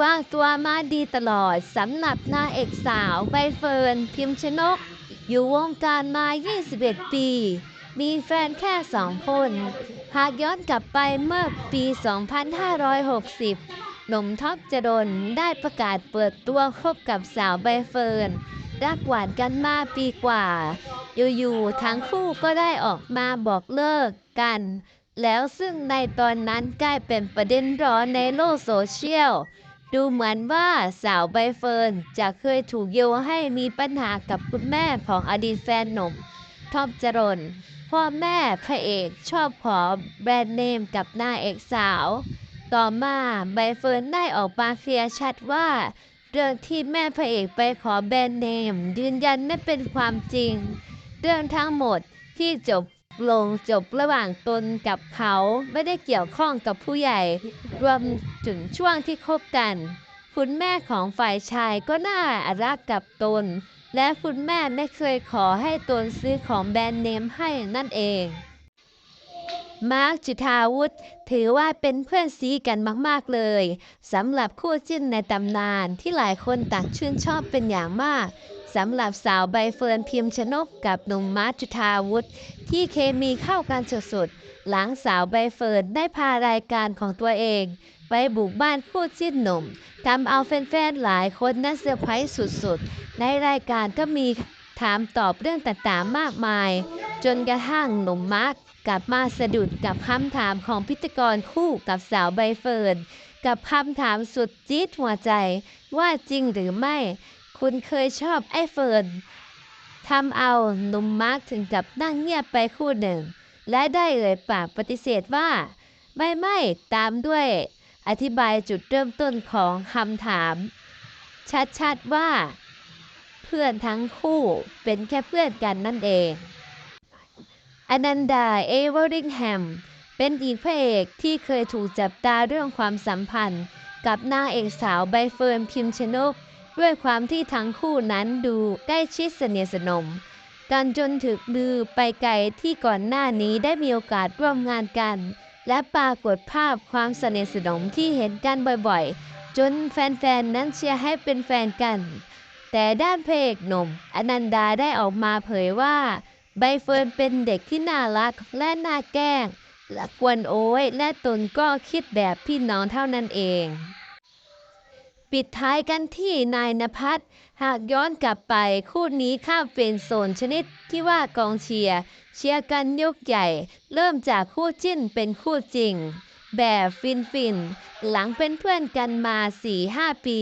ว่างตัวมาดีตลอดสำหรับนางเอกสาวใบเฟิร์นพิมชนก อยู่วงการมา 21 ปี มีแฟนแค่สองคน หากย้อนกลับไปเมื่อปี 2560 หนุ่มท็อปจรนได้ประกาศเปิดตัวคบกับสาวใบเฟิร์นรักหวานกันมาปีกว่า อยู่ๆทั้งคู่ก็ได้ออกมาบอกเลิกกัน แล้วซึ่งในตอนนั้นกลายเป็นประเด็นร้อนในโลกโซเชียล ดูเหมือนว่าสาวใบเฟิร์นจะเคยถูกโยงให้มีปัญหากับคุณแม่ของอดีตแฟนหนุ่มท็อปจรนพ่อแม่พระเอกชอบขอแบรนด์เนมกับหน้าเอกสาว ต่อมาใบเฟิร์นได้ออกมาเคลียร์ชัดว่า เรื่องที่แม่พระเอกไปขอแบรนด์เนม ยืนยันไม่เป็นความจริง เรื่องทั้งหมดที่จบ ลงจบระหว่างตนกับเขาไม่ได้เกี่ยวข้องกับผู้ใหญ่ รวมถึงช่วงที่คบกัน คุณแม่ของฝ่ายชายก็น่ารักกับตน และคุณแม่ไม่เคยขอให้ตนซื้อของแบรนด์เนมให้นั่นเอง มาร์คจุธาวุฒิถือว่าเป็นเพื่อนซีกันมากๆเลยสำหรับคู่จิ้นในตำนานที่หลายคนต่างชื่นชอบเป็นอย่างมากสำหรับสาวใบเฟิร์นพิมชนกกับหนุ่มมาร์คจุธาวุฒิที่เคมีเข้ากันสุดๆหลังสาวใบเฟิร์นได้พารายการของตัวเอง ไปบุกบ้านคู่จิ้นหนุ่มทำเอาแฟนๆหลายคนน่าเซอร์ไพรส์สุดๆ ในรายการก็มีถามตอบเรื่องต่างๆมากมาย จนกระทั่งหนุ่มมาร์กกลับมาสะดุดกับคำถามของพิธีกรคู่กับสาวใบเฟิร์นกับคำถามสุดจี๊ดหัวใจ ว่าจริงหรือไม่ คุณเคยชอบไอ้เฟิร์นทำเอาหนุ่มมาร์กถึงกับนั่งเงียบไปคู่หนึ่ง และได้เอ่ยปากปฏิเสธว่า ไม่ไม่ตามด้วย อธิบายจุดเริ่มต้นของคำถาม ชัดๆว่า เพื่อนทั้งคู่เป็นแค่เพื่อนกันนั่นเอง อนันดา เอเวอริงแฮม เป็นอีกพระเอกที่เคยถูกจับตาเรื่องความสัมพันธ์ กับนางเอกสาวใบเฟิร์นพิมชนก ด้วยความที่ทั้งคู่นั้นดูใกล้ชิดสนิทสนม กันจนถึกมือไปไกลที่ก่อนหน้านี้ได้มีโอกาสร่วมงานกัน และปรากฏภาพความสนิทสนมที่เห็นกันบ่อยๆ จนแฟนๆ นั้นเชียร์ให้เป็นแฟนกัน แต่ด้านพระเอกหนุ่มอนันดาได้ออกมาเผยว่า ใบเฟิร์นเป็นเด็กที่น่ารักและน่าแกล้งและกวนโอ้ยและตนก็คิดแบบพี่น้องเท่านั้นเอง ปิดท้ายกันที่นายนภัสหากย้อนกลับไปคู่นี้ข้ามเป็นโซนชนิดที่ว่ากองเชียร์เชียร์กันยกใหญ่ เริ่มจากคู่จิ้นเป็นคู่จริง แบบฟินฟินหลังเป็นเพื่อนกันมา4-5ปี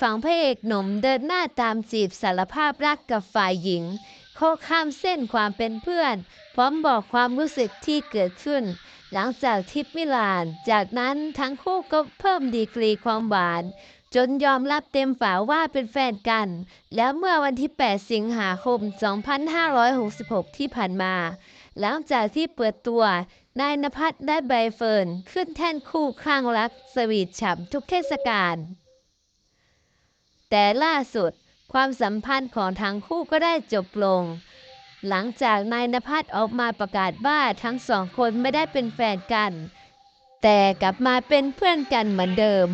ฝั่งพระเอกหนุ่มเดินหน้าตามจีบสารภาพรักกับฝ่ายหญิง โคข้ามเส้นความเป็นเพื่อน พร้อมบอกความรู้สึกที่เกิดขึ้น หลังจากทริปมิลาน จากนั้นทั้งคู่ก็เพิ่มดีกรีความหวาน จนยอมรับเต็มฝาว่าเป็นแฟนกัน แล้วเมื่อวันที่ 8 สิงหาคม 2566 ที่ผ่านมา หลังจากที่เปิดตัวนายนภัสและใบเฟิร์น ขึ้นแท่นคู่ข้างรักสวีทฉ่ำทุกเทศกาลแต่ล่าสุด ความสัมพันธ์ของทั้งคู่ก็ได้จบลง หลังจากนายนภัสออกมาประกาศว่าทั้งสองคนไม่ได้เป็นแฟนกัน แต่กลับมาเป็นเพื่อนกันเหมือนเดิม